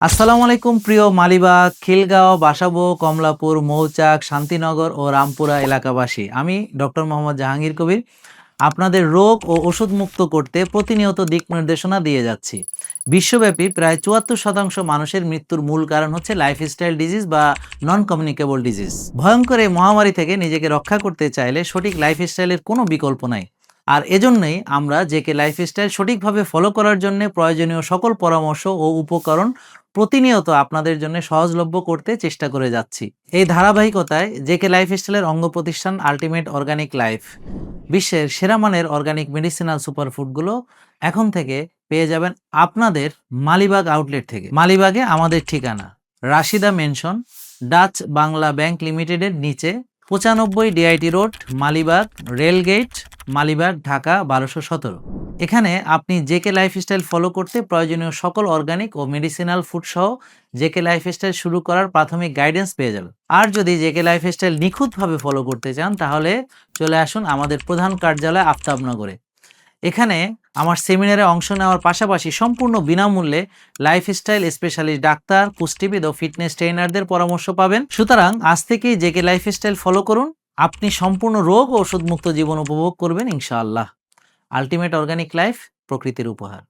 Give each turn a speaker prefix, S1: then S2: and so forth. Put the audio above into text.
S1: আসসালামু আলাইকুম, প্রিয় মালিবাগ খিলগাঁও, বাসাবো, কমলাপুর, মৌচাক, শান্তিনগর ও রামপুরা এলাকাবাসী। আমি ডক্টর মোহাম্মদ জাহাঙ্গীর কবির। আপনাদের রোগ ও ওষুধ মুক্ত করতে প্রতিনিয়ত দিক নির্দেশনা দিয়ে যাচ্ছি। বিশ্বব্যাপী প্রায় চুয়াত্তর শতাংশ মানুষের মৃত্যুর মূল কারণ হচ্ছে লাইফস্টাইল ডিজিজ বা নন কমিউনিকেবল ডিজিজ ভয়ঙ্কর এই মহামারী থেকে নিজেকে রক্ষা করতে চাইলে সঠিক লাইফস্টাইলের কোনো বিকল্প নাই। আর এজন্যই আমরা জেকে লাইফস্টাইল সঠিকভাবে ফলো করার জন্য প্রয়োজনীয় সকল পরামর্শ ও উপকরণ প্রতিনিয়ত আপনাদের জন্য সহজলভ্য করতে চেষ্টা করে যাচ্ছি। এই ধারাবাহিকতায় জেকে লাইফস্টাইলের অঙ্গ প্রতিষ্ঠান আলটিমেট অর্গানিক লাইফ বিশ্বের সেরা মানের অর্গানিক মেডিসিনাল সুপারফুডগুলো এখন থেকে পেয়ে যাবেন আপনাদের মালিবাগ আউটলেট থেকে। মালিবাগে আমাদের ঠিকানা, Rashida mansion Dutch Bangla bank লিমিটেডের নিচে পঁচানব্বই DIT road Malibag rail gate Malibag, Dhaka, বারোশো সতেরো। এখানে আপনি জেকে লাইফস্টাইল ফলো করতে প্রয়োজনীয় সকল অর্গানিক ও মেডিসিনাল ফুড সহ জেকে লাইফস্টাইল শুরু করার প্রাথমিক গাইডেন্স পেয়ে যাবেন। আর যদি জেকে লাইফস্টাইল নিখুঁতভাবে ফলো করতে চান, তাহলে চলে আসুন আমাদের প্রধান কার্যালয় আফতাবনগরে। এখানে আমার সেমিনারে অংশ নেওয়ার পাশাপাশি সম্পূর্ণ বিনামূল্যে লাইফস্টাইল স্পেশালিস্ট ডাক্তার, পুষ্টিবিদ ও ফিটনেস ট্রেনারদের পরামর্শ পাবেন। সুতরাং আজ থেকেই জেকে লাইফস্টাইল ফলো করুন। আপনি সম্পূর্ণ রোগ ওষুধমুক্ত জীবন উপভোগ করবেন ইনশাআল্লাহ। আলটিমেট অর্গানিক লাইফ প্রকৃতির উপহার।